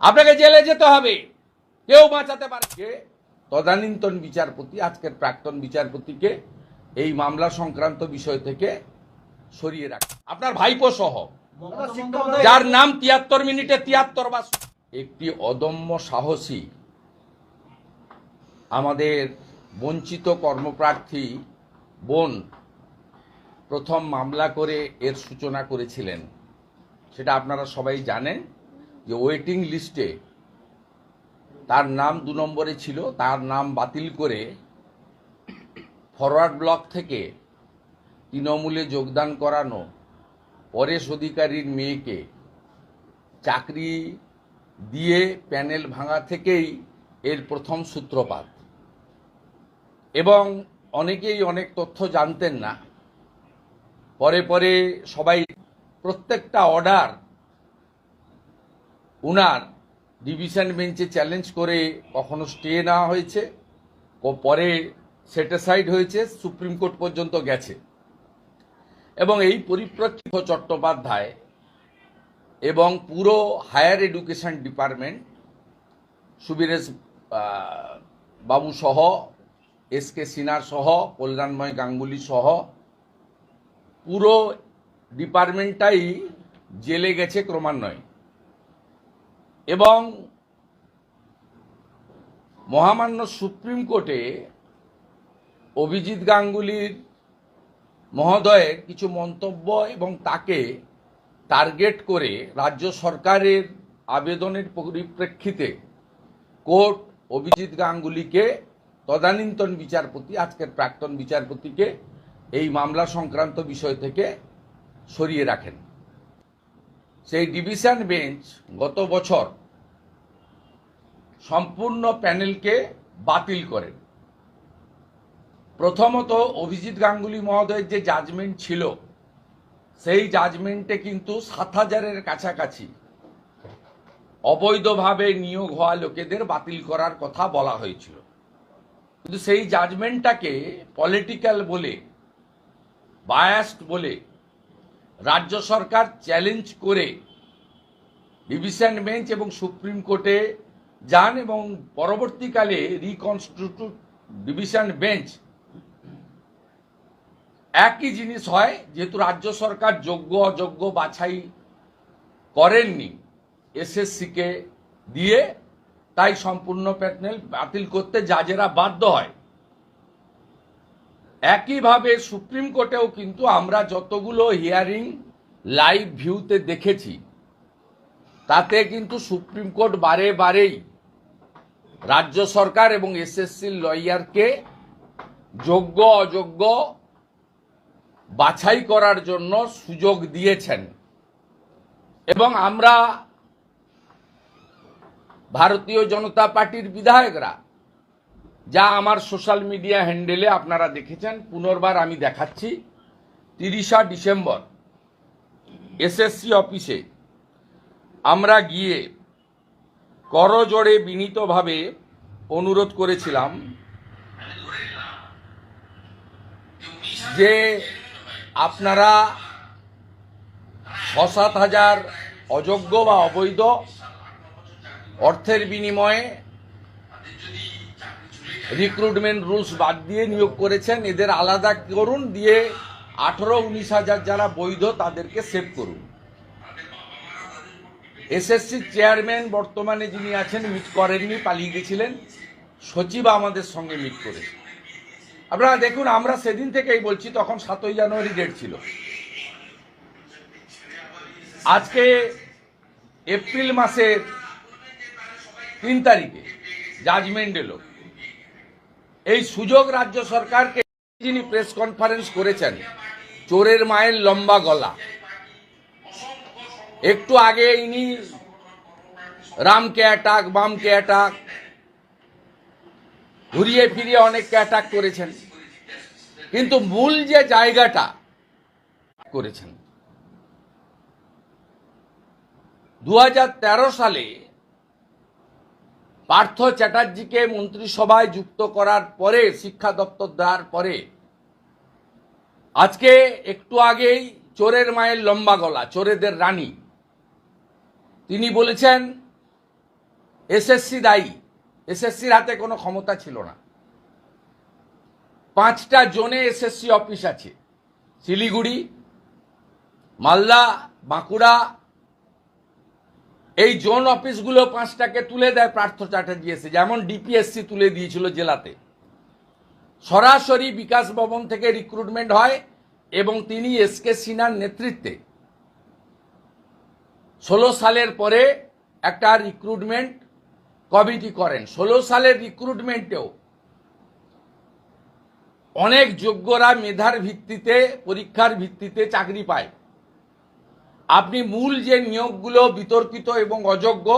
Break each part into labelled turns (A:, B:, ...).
A: আপনাকে জেলে যেতে হবে। কেউ বাঁচাতে পারে তদানীন্তন বিচারপতি আজকের প্রাক্তন বিচারপতিকে এই মামলা সংক্রান্ত বিষয় থেকে সরিয়ে রাখে। আপনার ভাইপো সহ। যার নাম তিয়াত্তর মিনিটে তিয়াত্তর বাস একটি অদম্য সাহসী আমাদের বঞ্চিত কর্মপ্রার্থী বোন প্রথম মামলা করে এর সূচনা করেছিলেন। সেটা আপনারা সবাই জানেন। যে ওয়েটিং লিস্টে তার নাম দু নম্বরে ছিল, তার নাম বাতিল করে ফরওয়ার্ড ব্লক থেকে তৃণমূলে যোগদান করানো পরেশ অধিকারীর মেয়েকে চাকরি দিয়ে প্যানেল ভাঙা থেকেই এর প্রথম সূত্রপাত। এবং অনেকেই অনেক তথ্য জানতেন না। পরে পরে সবাই প্রত্যেকটা অর্ডার উনার ডিভিশন বেঞ্চে চ্যালেঞ্জ করে কখনো স্টে নেওয়া হয়েছে ও পরে সেটেসাইড হয়েছে, সুপ্রিম কোর্ট পর্যন্ত গেছে। এবং এই পরিপ্রেক্ষিত চট্টোপাধ্যায় এবং পুরো হায়ার এডুকেশন ডিপার্টমেন্ট, সুবীরেশ বাবু সহ, এস কে সিনহা সহ, কল্যাণময় গাঙ্গুলি সহ, পুরো ডিপার্টমেন্টটাই জেলে গেছে ক্রমান্বয়ে। এবং মহামান্য সুপ্রিম কোর্টে অভিজিৎ গাঙ্গুলির মহোদয়ের কিছু মন্তব্য এবং তাকে টার্গেট করে রাজ্য সরকারের আবেদনের পরিপ্রেক্ষিতে কোর্ট অভিজিৎ গাঙ্গুলিকে তদানীন্তন বিচারপতি, আজকের প্রাক্তন বিচারপতিকে এই মামলা সংক্রান্ত বিষয় থেকে সরিয়ে রাখেন। সেই ডিভিশন বেঞ্চ গত বছর সম্পূর্ণ প্যানেলকে বাতিল করেন প্রথমত অভিজিৎ গাঙ্গুলি মহোদয়ের যে জাজমেন্ট ছিল, সেই জাজমেন্টে কিন্তু সাত হাজারের কাছাকাছি অবৈধভাবে নিয়োগ হওয়া লোকেদের বাতিল করার কথা বলা হয়েছিল। কিন্তু সেই জাজমেন্টটাকে পলিটিক্যাল বলে বায়াস্ট বলে রাজ্য সরকার চ্যালেঞ্জ করে ডিভিশন বেঞ্চ এবং সুপ্রিম কোর্টে যান এবং পরবর্তীকালে রিকনস্টিটিউট ডিভিশন বেঞ্চ একই জিনিস হয়, যেহেতু রাজ্য সরকার যোগ্য, অযোগ্য বাছাই করেননি এসএসসিকে দিয়ে, তাই সম্পূর্ণ প্যানেল বাতিল করতে জাজেরা বাধ্য হয়। একইভাবে সুপ্রিম কোর্টেও কিন্তু আমরা যতগুলো হিয়ারিং লাইভ ভিউতে দেখেছি, তাতে কিন্তু সুপ্রিম কোর্ট বারে বারেই রাজ্য সরকার এবং এসএসসির লয়ারকে যোগ্য, অযোগ্য বাছাই করার জন্য সুযোগ দিয়েছেন। এবং আমরা ভারতীয় জনতা পার্টির বিধায়করা যা আমার সোশ্যাল মিডিয়া হ্যান্ডেলে আপনারা দেখেছেন, পুনর্বার আমি দেখাচ্ছি। তিরিশা ডিসেম্বর, এসএসসি অফিসে আমরা গিয়ে করজোড়ে বিনীতভাবে অনুরোধ করেছিলাম যে আপনারা ছ সাত হাজার অযোগ্য বা অবৈধ অর্থের বিনিময়ে রিক্রুটমেন্ট রুলস বাদ দিয়ে নিয়োগ করেছেন। এদের আলাদা করুন, দিয়ে আঠারো, উনিশ হাজার যারা বৈধ তাদেরকে সেভ করুন। এসএসসি চেয়ারম্যান বর্তমানে যিনি আছেন মিট করেননি, পালিয়ে গেছিলেন। সচিব আমাদের সঙ্গে মিট করেছে। আপনারা দেখুন, আমরা সেদিন থেকেই বলছি, তখন সাতই জানুয়ারি ডেট ছিল। আজকে এপ্রিল মাসের তিন তারিখে জাজমেন্ট এলো। এই সুযোগ রাজ্য সরকারকে যিনি প্রেস কনফারেন্স করেছেন, চোরের মায়ের লম্বা গলা। একটু আগে ইনি রামকে অ্যাটাক বামকে অ্যাটাক ঘুরিয়ে ফিরিয়ে অনেককে অ্যাটাক করেছেন। কিন্তু মূল যে জায়গাটা করেছেন দু হাজার তেরো সালে পার্থ চ্যাটার্জিকে মন্ত্রিসভায় যুক্ত করার পরে, শিক্ষা দপ্তর দেওয়ার পরে, আজকে একটু আগেই চোরের মায়ের লম্বা গলা, চোরেদের রানী, তিনি বলেছেন, এসএসসি দায়ী, এসএসসির হাতে কোনো ক্ষমতা ছিল না। পাঁচটা জোনে এসএসসি অফিস আছে, শিলিগুড়ি, মালদা, বাঁকুড়া এই জোন অফিসগুলো পাঁচটাকে তুলে দেয় পার্থ চ্যাটার্জি এসে, যেমন ডিপিএসসি তুলে দিয়েছিল জেলাতে। সরাসরি বিকাশ ভবন থেকে রিক্রুটমেন্ট হয় এবং তিনি এস কে সিনহার নেতৃত্বে। ষোলো সালের পরে একটা রিক্রুটমেন্ট কমিটি করেন। ষোলো সালের রিক্রুটমেন্টেও অনেক যোগ্যরা মেধার ভিত্তিতে, পরীক্ষার ভিত্তিতে চাকরি পায়। আপনি মূল যে নিয়োগগুলো বিতর্কিত এবং অযোগ্য,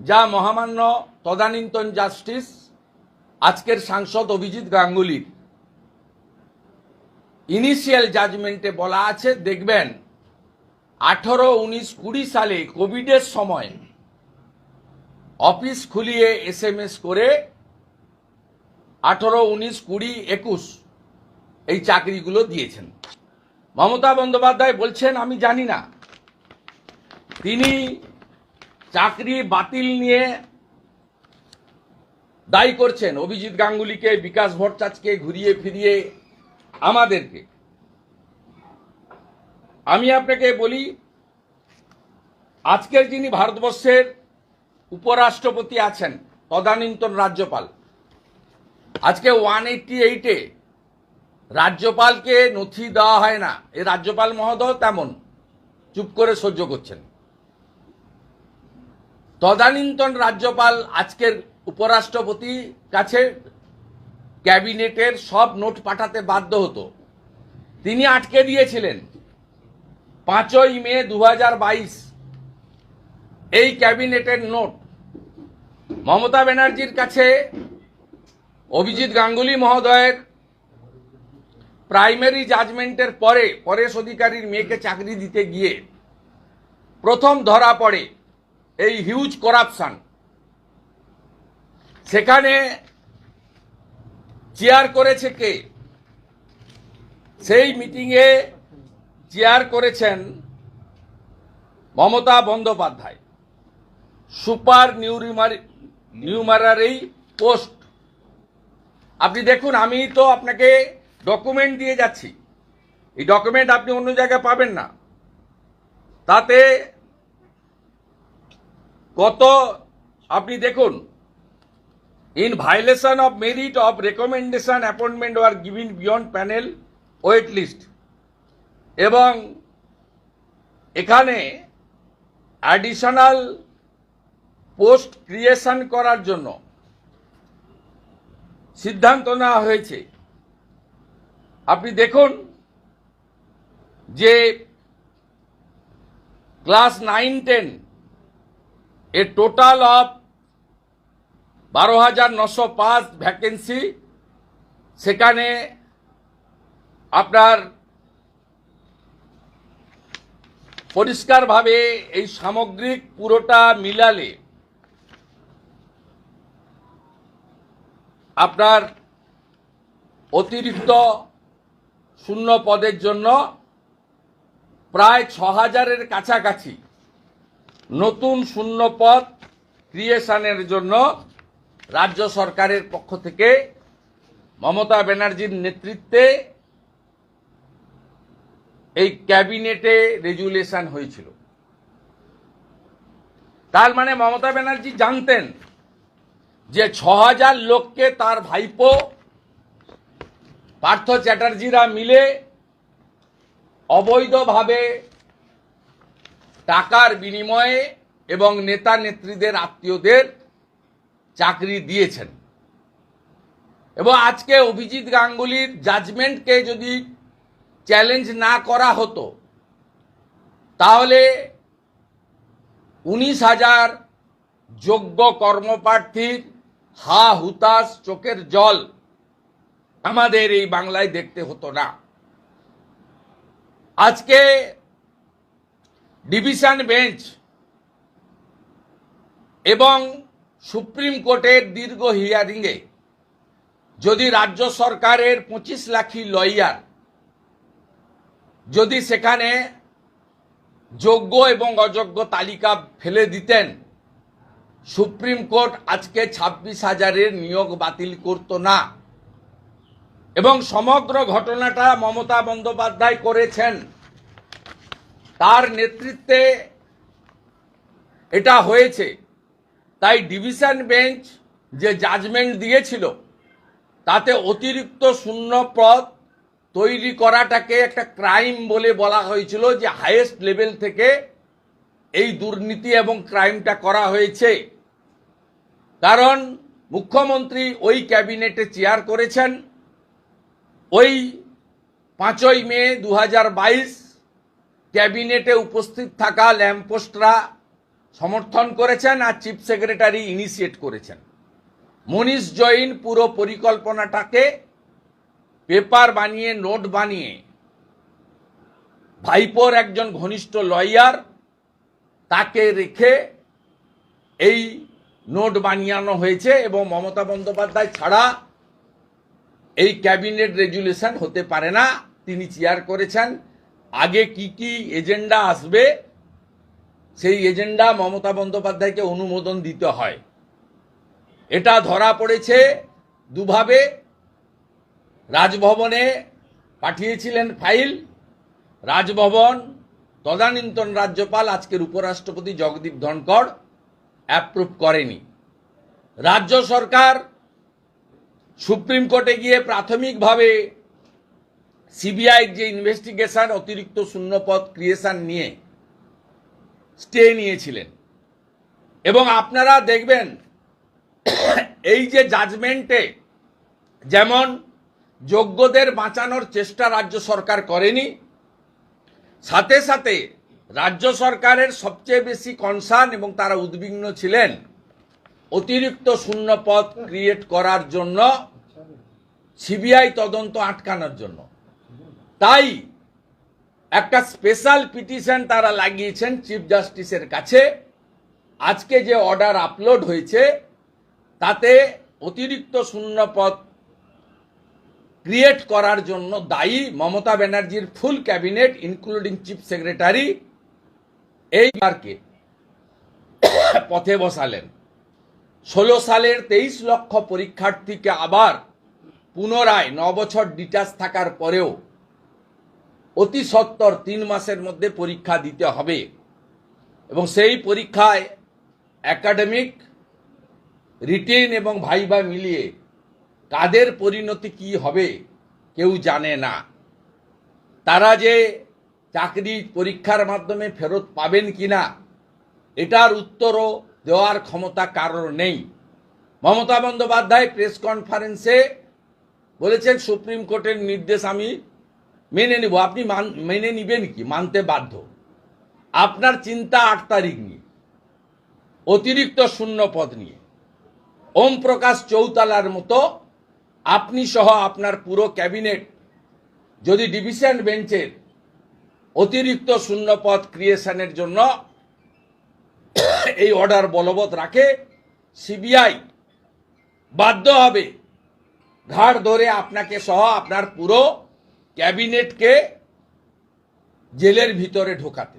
A: যা মহামান্য তদানীন্তন জাস্টিস, আজকের সাংসদ অভিজিৎ গাঙ্গুলির। ইনিশিয়াল জাজমেন্টে বলা আছে, দেখবেন, আঠারো, উনিশ, কুড়ি সালে কোভিডের সময় অফিস খুলিয়ে এস এম এস করে আঠারো, উনিশ, কুড়ি, একুশ এই চাকরিগুলো দিয়েছেন। মমতা বন্দ্যোপাধ্যায় বলছেন, আমি জানি না। তিনি চাকরি বাতিল নিয়ে দায়ী করছেন অভিজিৎ গাঙ্গুলিকে, বিকাশ ভট্টাচার্যকে ঘুরিয়ে ফিরিয়ে আমাদেরকে। আমি আপনাকে বলি, আজকের যিনি ভারতবর্ষের উপরাষ্ট্রপতি আছেন, তদানীন্তন রাজ্যপাল, আজকে ওয়ান এইটটি এইটে রাজ্যপালকে নথি দেওয়া হয় না। এই রাজ্যপাল মহোদয় তেমন চুপ করে সহ্য করছেন। তদানীন্তন রাজ্যপাল আজকের উপরাষ্ট্রপতি কাছে ক্যাবিনেটের সব নোট পাঠাতে বাধ্য হতো। তিনি আটকে দিয়েছিলেন। পাঁচই মে দু হাজার বাইশ এই ক্যাবিনেটের নোট। মমতা ব্যানার্জির কাছে অভিজিৎ গাঙ্গুলি মহোদয়ের প্রাইমারি জাজমেন্টের পরে পরেশ অধিকারীর মেয়েকে চাকরি দিতে গিয়ে প্রথম ধরা পড়ে। এই হিউজ করাপশান সেখানে চেয়ার করেছে কে? সেই মিটিংয়ে চেয়ার করেছেন মমতা বন্দ্যোপাধ্যায়। সুপার নিউরিমারি নিউমারারি পোস্ট আপনি দেখুন, আমি তো আপনাকে ডকুমেন্ট দিয়ে যাচ্ছি। এই ডকুমেন্ট আপনি অন্য জায়গায় পাবেন না। তাতে কত? আপনি দেখুন। In violation of merit of recommendation appointment R given beyond panel wait list এবং এখানে অ্যাডিশনাল পোস্ট ক্রিয়েশন করার জন্য সিদ্ধান্ত নেওয়া হয়েছে। আপনি দেখুন যে class nine ten A total of বারো হাজার নশো পাঁচ ভ্যাকেন্সি। সেখানে আপনার পরিষ্কারভাবে এই সামগ্রিক পুরোটা মিলালে আপনার অতিরিক্ত শূন্য পদের জন্য প্রায় ছ হাজারের কাছাকাছি নতুন শূন্য পদ ক্রিয়েশনের জন্য রাজ্য সরকারের পক্ষ থেকে মমতা ব্যানার্জির নেতৃত্বে এই ক্যাবিনেটে রেজুলেশন হয়েছিল। তার মানে মমতা ব্যানার্জি জানতেন যে ছ হাজার লোককে তার ভাইপো পার্থ চ্যাটার্জিরা মিলে অবৈধভাবে টাকার বিনিময়ে এবং নেতা নেত্রীদের আত্মীয়দের চাকরি দিয়েছেন। এবং আজকে অভিজিৎ গাঙ্গুলির জাজমেন্টকে যদি চ্যালেঞ্জ না করা হতো, তাহলে উনিশ হাজার যোগ্য কর্মপ্রার্থীর হা হুতাশ চোখের জল আমাদের এই বাংলায় দেখতে হতো না। আজকে ডিভিশন বেঞ্চ এবং সুপ্রিম কোর্টের দীর্ঘ হিয়ারিংয়ে যদি রাজ্য সরকারের পঁচিশ লাখি লয়ার যদি সেখানে যোগ্য এবং অযোগ্য তালিকা ফেলে দিতেন, সুপ্রিম কোর্ট আজকে ছাব্বিশ হাজারের নিয়োগ বাতিল করতো না। এবং সমগ্র ঘটনাটা মমতা বন্দ্যোপাধ্যায় করেছেন। তার নেতৃত্বে এটা হয়েছে। তাই ডিভিশন বেঞ্চ যে জাজমেন্ট দিয়েছিল, তাতে অতিরিক্ত শূন্য পদ তৈরি করাটাকে একটা ক্রাইম বলে বলা হয়েছিল যে হাইয়েস্ট লেভেল থেকে এই দুর্নীতি এবং ক্রাইমটা করা হয়েছে। কারণ মুখ্যমন্ত্রী ওই ক্যাবিনেটে চেয়ার করেছেন, ওই পাঁচই মে দু হাজার বাইশ ক্যাবিনেটে উপস্থিত থাকা ল্যাম্পোস্টরা সমর্থন করেছেন আর চিফ সেক্রেটারি ইনিশিয়েট করেছেন। মনীষ জৈন পুরো পরিকল্পনাটাকে পেপার বানিয়ে, নোট বানিয়ে, ভাইপোর একজন ঘনিষ্ঠ লয়ার তাকে রেখে এই নোট বানিয়ানো হয়েছে এবং মমতা বন্দ্যোপাধ্যায় ছাড়া এই ক্যাবিনেট রেজুলেশন হতে পারে না। তিনি চেয়ার করেছেন। আগে কি কি এজেন্ডা আসবে, সেই এজেন্ডা মমতা বন্দ্যোপাধ্যায়কে অনুমোদন দিতে হয়। এটা ধরা পড়েছে দুভাবে। রাজভবনে পাঠিয়েছিলেন ফাইল। রাজভবন, তদানীন্তন রাজ্যপাল, আজকের উপরাষ্ট্রপতি জগদীপ ধনকড় অ্যাপ্রুভ করেনি। রাজ্য সরকার সুপ্রিম কোর্টে গিয়ে প্রাথমিকভাবে সিবিআই যে ইনভেস্টিগেশন অতিরিক্ত শূন্যপদ ক্রিয়েশন নিয়ে স্টে নিয়েছিলেন। এবং আপনারা দেখবেন, এই যে জাজমেন্টে যেমন যোগ্যদের বাঁচানোর চেষ্টা রাজ্য সরকার করেনি, সাথে সাথে রাজ্য সরকারের সবচেয়ে বেশি কনসার্ন এবং তারা উদ্বিগ্ন ছিলেন অতিরিক্ত শূন্য পদ ক্রিয়েট করার জন্য, সিবিআই তদন্ত আটকানোর জন্য। তাই একটা স্পেশাল পিটিশন তারা লাগিয়েছেন চিফ জাস্টিসের কাছে। আজকে যে অর্ডার আপলোড হয়েছে, তাতে অতিরিক্ত শূন্য পদ ক্রিয়েট করার জন্য দায়ী মমতা ব্যানার্জির full cabinet including chief secretary এই মার্কে পথে বসালেন। ষোলো সালের তেইশ লক্ষ পরীক্ষার্থীকে আবার পুনরায় ন বছর ডিটাচ থাকার পরেও অতি সত্তর তিন মাসের মধ্যে পরীক্ষা দিতে হবে। এবং সেই পরীক্ষায় একাডেমিক রিটেন এবং ভাইবা মিলিয়ে কাদের পরিণতি কি হবে কেউ জানে না। তারা যে চাকরি পরীক্ষার মাধ্যমে ফেরত পাবেন কিনা, এটার উত্তরও দেওয়ার ক্ষমতা কারোর নেই। মমতা বন্দ্যোপাধ্যায় প্রেস কনফারেন্সে বলেছেন, সুপ্রিম কোর্টের নির্দেশ আমি মেনে নিব। আপনি মান- মেনে নিবেন কি? মানতে বাধ্য। আপনার চিন্তা আট তারিখ নিয়ে, অতিরিক্ত শূন্য পদ নিয়ে, ওম প্রকাশ চৌতালার মতো আপনি সহ আপনার পুরো ক্যাবিনেট, যদি ডিভিশন বেঞ্চের অতিরিক্ত শূন্য পদ ক্রিয়েশনের জন্য এই অর্ডার বলবৎ রাখে, সিবিআই বাধ্য হবে। ঘাড় ধরে আপনাকে সহ আপনার পুরো ক্যাবিনেটকে জেলের ভিতরে ঢোকাতে।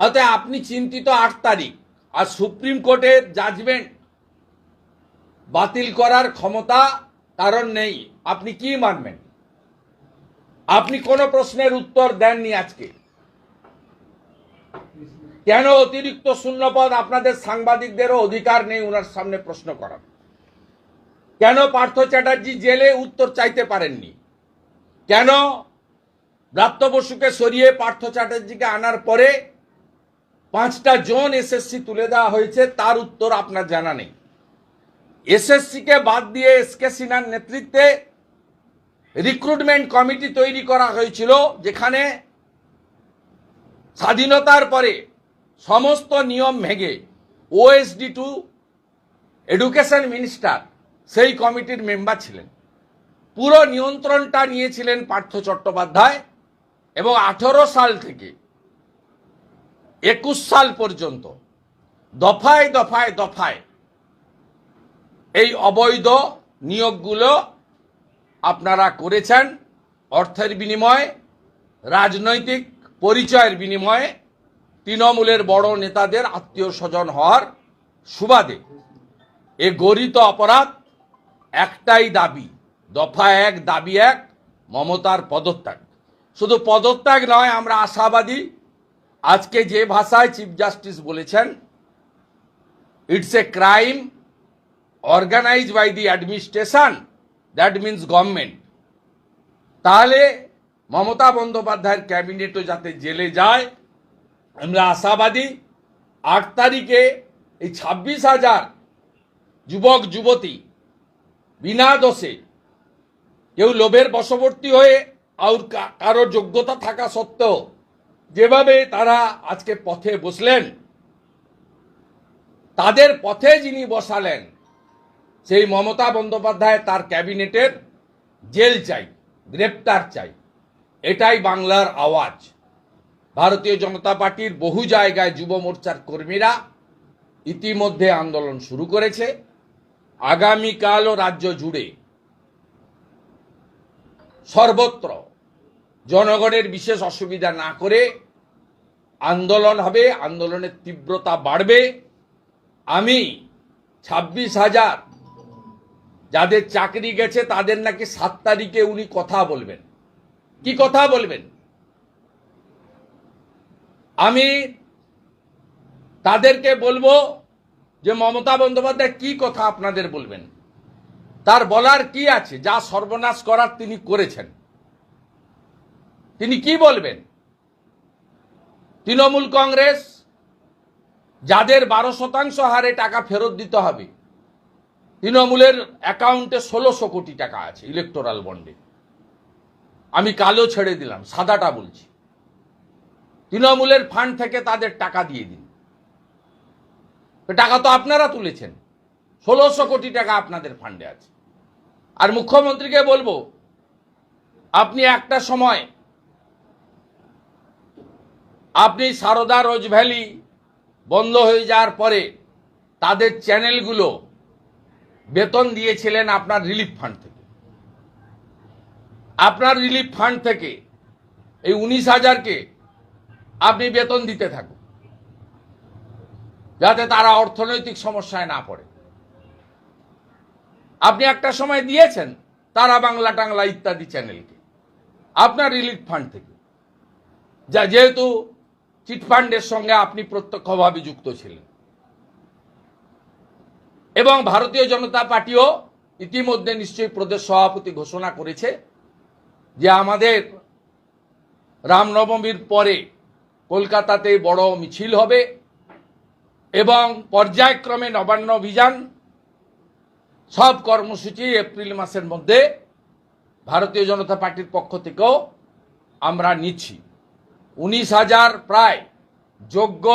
A: অতএব আপনি চিন্তিত আট তারিখ আর সুপ্রিম কোর্টের জাজমেন্ট বাতিল করার ক্ষমতা কারণ নেই। আপনি কি মানবেন? আপনি কোনো প্রশ্নের উত্তর দেননি আজকে। কেন অতিরিক্ত শূন্যপদ? আপনাদের সাংবাদিকদেরও অধিকার নেই ওনার সামনে প্রশ্ন করার। কেন পার্থ চ্যাটার্জি জেলে উত্তর চাইতে পারেননি? কেন? ব্রাত্য বসুকে সরিয়ে পার্থ চ্যাটার্জিকে আনার পরে পাঁচটা জোন এসএসসি তুলে দেওয়া হয়েছে, তার উত্তর আপনার জানা নেই। এসএসসিকে বাদ দিয়ে এস কে সিনহার নেতৃত্বে রিক্রুটমেন্ট কমিটি তৈরি করা হয়েছিল, যেখানে স্বাধীনতার পরে সমস্ত নিয়ম ভেঙে ওএসডি টু এডুকেশন মিনিস্টার সেই কমিটির মেম্বার ছিলেন। পুরো নিয়ন্ত্রণটা নিয়েছিলেন পার্থ চট্টোপাধ্যায় এবং আঠেরো সাল থেকে, একুশ সাল পর্যন্ত, দফায় দফায় দফায় এই অবৈধ নিয়োগগুলো আপনারা করেছেন অর্থের বিনিময়ে, রাজনৈতিক পরিচয়ের বিনিময়ে, তৃণমূলের বড় নেতাদের আত্মীয় স্বজন হওয়ার সুবাদে। এ গরিত অপরাধ একটাই দাবি দফা এক, দাবি এক, মমতার পদত্যাগ। শুধু পদত্যাগ নয়, আমরা আশাবাদী। আজকে যে ভাষায় চিফ জাস্টিস বলেছেন it's a crime organise by the administration that means government তাহলে মমতা বন্দ্যোপাধ্যায়ের ক্যাবিনেটও যাতে জেলে যায়, আমরা আশাবাদী। আট তারিখে এই ছাব্বিশ হাজার যুবক, যুবতী বিনা দোষে কেউ লোভের বশবর্তী হয়ে আর কারও যোগ্যতা থাকা সত্ত্বেও যেভাবে তারা আজকে পথে বসলেন, তাদের পথে যিনি বসালেন, সেই মমতা বন্দ্যোপাধ্যায় তার ক্যাবিনেটের জেল চাই, গ্রেপ্তার চাই। এটাই বাংলার আওয়াজ। ভারতীয় জনতা পার্টির বহু জায়গায় যুব মোর্চার কর্মীরা ইতিমধ্যে আন্দোলন শুরু করেছে। আগামীকালও রাজ্য জুড়ে সর্বত্র জনগণের বিশেষ অসুবিধা না করে আন্দোলন হবে, আন্দোলনের তীব্রতা বাড়বে। আমি ছাব্বিশ হাজার যাদের চাকরি গেছে, তাদের নাকি সাত তারিখে উনি কথা বলবেন। কি কথা বলবেন? আমি তাদেরকে বলব যে মমতা বন্দ্যোপাধ্যায় কি কথা আপনাদের বলবেন? তার বলার কি আছে? যা সর্বনাশ করার তিনি করেছেন। তিনি কি বলবেন? তৃণমূল কংগ্রেস, যাদের বারো শতাংশ হারে টাকা ফেরত দিতে হবে, তৃণমূলের অ্যাকাউন্টে ষোলোশো কোটি টাকা আছে ইলেকটোরাল বন্ডে আমি কালো ছেড়ে দিলাম, সাদাটা বলছি। তৃণমূলের ফান্ড থেকে তাদের টাকা দিয়ে দিন। টাকা তো আপনারা তুলেছেন। ষোলোশো কোটি টাকা আপনাদের ফান্ডে আছে। আর মুখ্যমন্ত্রীকে বলব, আপনি একটা সময় আপনি সারদা রোজ ভ্যালি বন্ধ হয়ে যাওয়ার পরে তাদের চ্যানেলগুলো বেতন দিয়েছিলেন আপনার রিলিফ ফান্ড থেকে। আপনার রিলিফ ফান্ড থেকে এই উনিশ হাজারকে আপনি বেতন দিতে থাকুন, যাতে তারা অর্থনৈতিক সমস্যায় না পড়ে। আপনি একটা সময় দিয়েছেন, তারা বাংলা টাংলা ইত্যাদি চ্যানেলকে, আপনার রিলিফ ফান্ড থেকে। যা যেহেতু চিটফান্ডের সঙ্গে আপনি প্রত্যক্ষভাবে যুক্ত ছিলেন। এবং ভারতীয় জনতা পার্টিও ইতিমধ্যে নিশ্চয়ই প্রদেশ সভাপতি ঘোষণা করেছে যে আমাদের রামনবমীর পরে কলকাতাতে বড় মিছিল হবে এবং পর্যায়ক্রমে নবান্ন অভিযান সব কর্মসূচি এপ্রিল মাসের মধ্যে ভারতীয় জনতা পার্টির পক্ষ থেকেও আমরা নিচ্ছি। উনিশ হাজার প্রায় যোগ্য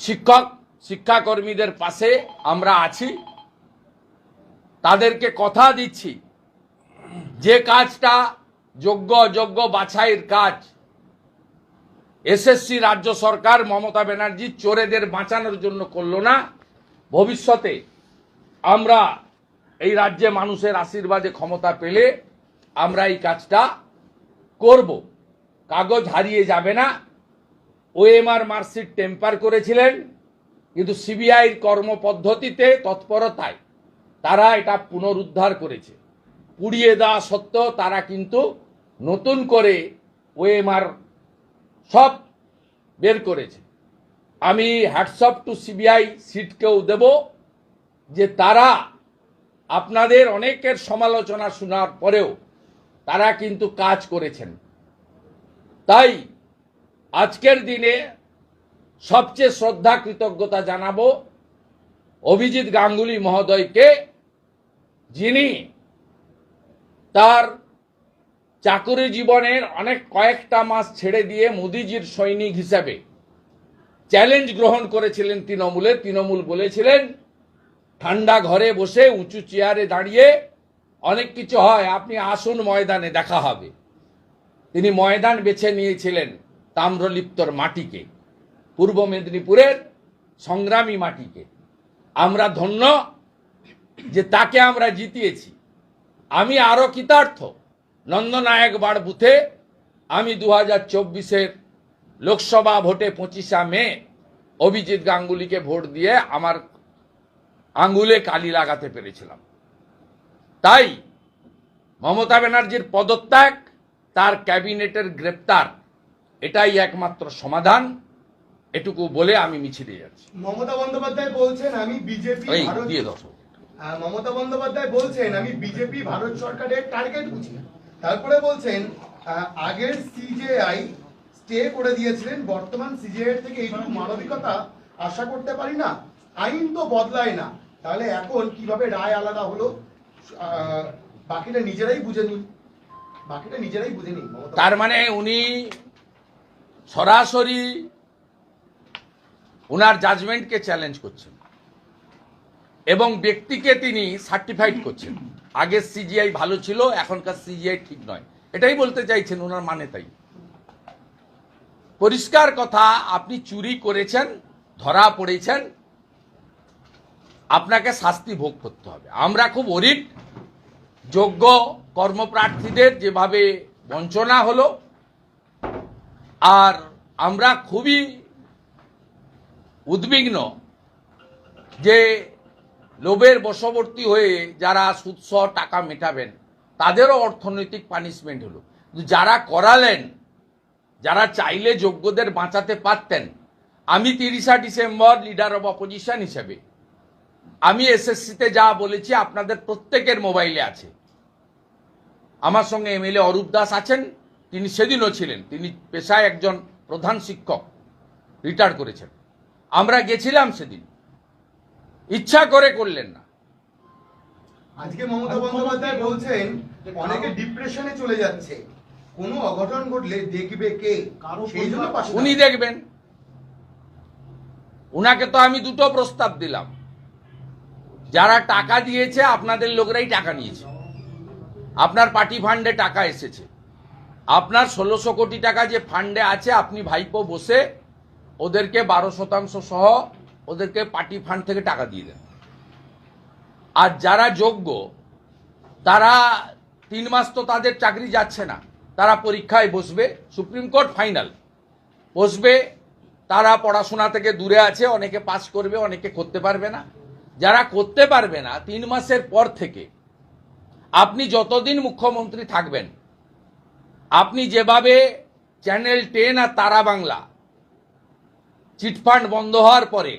A: শিক্ষক, শিক্ষাকর্মীদের পাশে আমরা আছি। তাদেরকে কথা দিচ্ছি, যে কাজটা যোগ্য, অযোগ্য বাছাইয়ের কাজ। এসএসসি রাজ্য সরকার মমতা ব্যানার্জি চোরেদের বাঁচানোর জন্য করল না। ভবিষ্যতে আমরা এই রাজ্যে মানুষের আশীর্বাদে ক্ষমতা পেলে আমরা এই কাজটা করব। কাগজ হারিয়ে যাবে না। ওএমআর মার্কশিট টেম্পার করেছিলেন, কিন্তু সিবিআইয়ের কর্মপদ্ধতিতে তৎপরতায় তারা এটা পুনরুদ্ধার করেছে। পুড়িয়ে দেওয়া সত্ত্বেও তারা কিন্তু নতুন করে ওএমআর সব বের করেছে। আমি হ্যাটসঅপ টু সিবিআই, সিটকেও দেব। যে তারা আপনাদের অনেকের সমালোচনা শোনার পরেও তারা কিন্তু কাজ করেছেন। তাই আজকের দিনে সবচেয়ে শ্রদ্ধা কৃতজ্ঞতা জানাব অভিজিৎ গাঙ্গুলি মহোদয়কে, যিনি তার চাকুরি জীবনের অনেক কয়েকটা মাস ছেড়ে দিয়ে মোদিজির সৈনিক হিসাবে চ্যালেঞ্জ গ্রহণ করেছিলেন তৃণমূলে। তৃণমূল বলেছিলেন ঠান্ডা ঘরে বসে উঁচু চেয়ারে দাঁড়িয়ে অনেক কিছু হয়। আপনি আসুন ময়দানে, দেখা হবে। তিনি ময়দান বেছে নিয়েছিলেন তাম্রলিপ্তর মাটিকে, পূর্ব মেদিনীপুরের সংগ্রামী মাটিকে। আমরা ধন্য যে তাকে আমরা জিতিয়েছি। আমি আরও কৃতার্থ। নন্দনায়ক বাড় বুথে আমি দু হাজার চব্বিশের লোকসভা ভোটে পঁচিশা মে অভিজিৎ গাঙ্গুলিকে ভোট দিয়ে আমার আঙ্গুলে কালি লাগাতে পেরেছিলাম। তাই মমতা ব্যানার্জির পদত্যাগ তার ক্যাবিনেটের গ্রেপ্তার এটাই একমাত্র সমাধান। এটুকু বলে আমি মিছিলে যাচ্ছি।
B: মমতা বন্দ্যোপাধ্যায় বলছেন আমি বিজেপি ভারত
A: দিয়ে
B: মমতা বন্দ্যোপাধ্যায় বলছেন আমি বিজেপি ভারত সরকারের টার্গেট বুঝি তারপরে বলছেন আগের সিজেআই স্টে করে দিয়েছিলেন বর্তমান সিজেআই থেকে এইটুকু মানবিকতা আশা করতে পারি না। আইন তো বদলায় না। তাহলে এখন কীভাবে রায় আলাদা হলো? বাকিটা নিজেরাই বুঝে নিন। বাকিটা নিজেরাই বুঝে নিন
A: তার মানে উনি সরাসরি ওনার জাজমেন্টকে চ্যালেঞ্জ করছেন এবং ব্যক্তিকে তিনি সার্টিফাইড করছেন। আগের সিজিআই ভালো ছিল, এখনকার সিজিআই ঠিক নয়। এটাই বলতে চাইছেন ওনার মানে তাই। পরিষ্কার কথা, আপনি চুরি করেছেন, ধরা পড়েছেন আপনাকে শাস্তি ভোগ করতে হবে। আমরা খুব অরিট, যোগ্য কর্মপ্রার্থীদের যেভাবে বঞ্চনা হলো, আর আমরা খুবই উদ্বিগ্ন যে লোভের বশবর্তী হয়ে যারা সুৎস টাকা মেটাবেন, তাদেরও অর্থনৈতিক পানিশমেন্ট হলো। যারা করালেন, যারা চাইলে যোগ্যদের বাঁচাতে পারতেন, আমি তিরিশা ডিসেম্বর লিডার অব অপোজিশন হিসেবে আমি এসএসসিতে যা বলেছি আপনাদের প্রত্যেকের মোবাইলে আছে। আমার সঙ্গে এমএলএ অরূপ দাস আছেন তিনি সেদিনও ছিলেন। তিনি পেশায় একজন প্রধান শিক্ষক রিটায়ার করেছেন। আমরা গেছিলাম সেদিন। ইচ্ছা করে করলেন না।
B: আজকে মমতা বন্দ্যোপাধ্যায় বলছেন অনেকে ডিপ্রেশনে চলে যাচ্ছে। কোনো অঘটন ঘটলে দেখবে কে? সেই জন্য
A: উনি দেখবেন। উনাকে তো আমি দুটো প্রস্তাব দিলাম। যারা টাকা দিয়েছে, আপনাদের লোকরাই টাকা নিয়েছে। আপনার পার্টি ফান্ডে টাকা এসেছে। আপনার ষোলোশো কোটি টাকা যে ফান্ডে আছে, আপনি ভাইপো বসে ওদেরকে বারো শতাংশ সহ ওদেরকে পার্টি ফান্ড থেকে টাকা দিয়ে দেন। আর যারা যোগ্য, তারা তিন মাস তো তাদের চাকরি যাচ্ছে না। তারা পরীক্ষায় বসবে, সুপ্রিম কোর্ট ফাইনাল। বসবে, তারা পড়াশোনা থেকে দূরে আছে, অনেকে পাস করবে, অনেকে করতে পারবে না। যারা করতে পারবে না তিন মাসের পর থেকে, আপনি যতদিন মুখ্যমন্ত্রী থাকবেন, আপনি যেভাবে চ্যানেল টেন আর তারা বাংলা চিটফান্ড বন্ধ হওয়ার পরে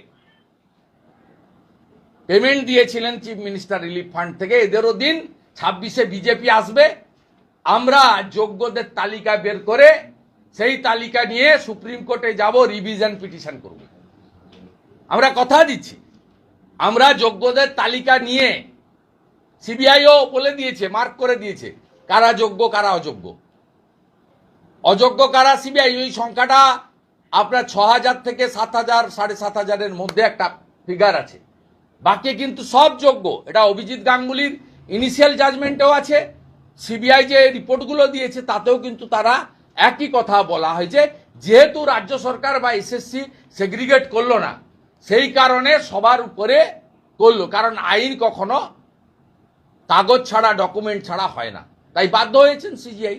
A: পেমেন্ট দিয়েছিলেন চিফ মিনিস্টার রিলিফ ফান্ড থেকে, এদেরও দিন ছাব্বিশে বিজেপি আসবে, আমরা যোগ্যদের তালিকা বের করে সেই তালিকা নিয়ে সুপ্রিম কোর্টে যাব রিভিশন পিটিশন করব। আমরা কথা দিচ্ছি। আমরা যোগ্যদের তালিকা নিয়ে সিবিআইও বলে দিয়েছে মার্ক করে দিয়েছে, কারা যোগ্য, কারা অযোগ্য। অযোগ্য কারা সিবিআই? ওই সংখ্যাটা আপনার ছ হাজার থেকে সাত হাজার, সাড়ে সাত হাজারের মধ্যে একটা ফিগার আছে। বাকি কিন্তু সব যোগ্য। এটা অভিজিৎ গাঙ্গুলির ইনিশিয়াল জাজমেন্টেও আছে। সিবিআই যে রিপোর্টগুলো দিয়েছে, তাতেও কিন্তু তারা একই কথা বলা হয়েছে যেহেতু রাজ্য সরকার বা এসএসসি সেগ্রিগেট করল না সেই কারণে সবার উপরে করল কারণ আইন কখনো কাগজ ছাড়া ডকুমেন্ট ছাড়া হয় না। তাই বাধ্য হয়েছেন সিজিআই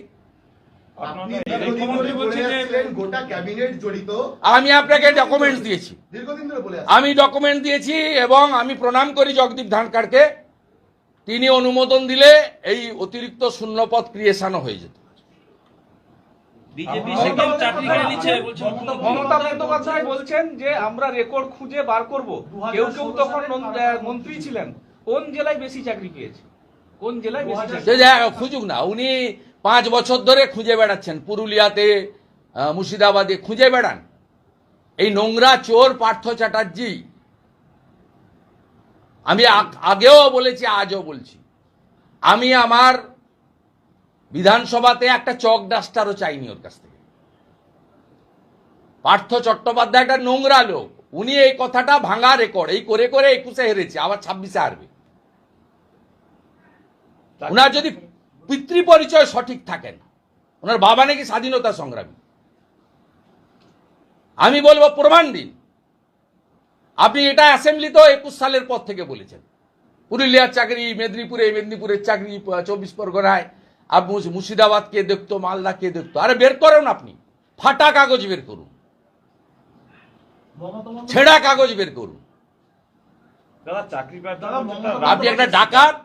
A: আমি আপনাকে ডকুমেন্টস দিয়েছি। আমি ডকুমেন্ট দিয়েছি এবং আমি প্রণাম করি জগদীপ ধানকারকে। তিনি অনুমোদন দিলে এই অতিরিক্ত শূন্যপদ ক্রিয়েশনও হয়ে যেত।
C: মমতা বন্দ্যোপাধ্যায় বলছেন যে আমরা রেকর্ড খুঁজে বার করব। কেউ কেউ তখন মন্ত্রী ছিলেন। কোন জেলায় বেশি চাকরি পেয়েছে? কোন জেলায় বেশি
A: খুঁজুক না। উনি পাঁচ বছর ধরে খুঁজে বেড়াচ্ছেন। পুরুলিয়াতে মুর্শিদাবাদে খুঁজে বেড়ান। এই নোংরা চোর পার্থ চ্যাটার্জি। আমি আগেও বলেছি আজও বলছি। আমি আমার বিধানসভাতে একটা চক ডাস্টারও চাইনি ওর কাছ থেকে। পার্থ চট্টোপাধ্যায় একটা নোংরা লোক। উনি এই কথাটা ভাঙা রেকর্ড এই করে করে একুশে হেরেছে আবার ছাব্বিশে হারবে। ওনার যদি পিতৃ পরিচয় সঠিক থাকেন ওনার বাবা নাকি স্বাধীনতা সংগ্রামী। আমি বলব প্রমাণ দিন। আপনি এটা অ্যাসেম্বলিতেও একুশ সালের পর থেকে বলেছেন। পুরুলিয়ার চাকরি মেদিনীপুরে মেদিনীপুরের চাকরি চব্বিশ পরগনায় আর মুর্শিদাবাদ কে দেখতো মালদা কে দেখতো। আরে বের করুন আপনি। ফাটা কাগজ বের করুন। ছেঁড়া কাগজ বের করুন। আপনি একটা ডাকাত।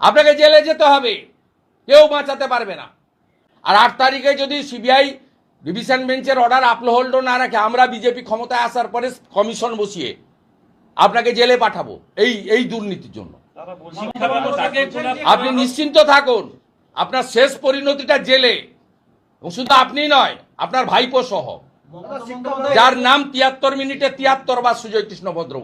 A: আপনাকে জেলে যেতে হবে। কেউ বাঁচাতে পারবে না। আর আট তারিখে যদি সিবিআই ডিভিশন বেঞ্চের অর্ডার আপলোড না রাখে আমরা বিজেপি ক্ষমতায় আসার পরে কমিশন বসিয়ে আপনাকে জেলে পাঠাবো। এই এই দুর্নীতির জন্য। আপনি নিশ্চিন্ত থাকুন। আপনার শেষ পরিণতিটা জেলে। শুধু আপনি নয় আপনার ভাইপো সহ। যার নাম তিয়াত্তর মিনিটে তিয়াত্তর বা সুজয় কৃষ্ণ ভদ্র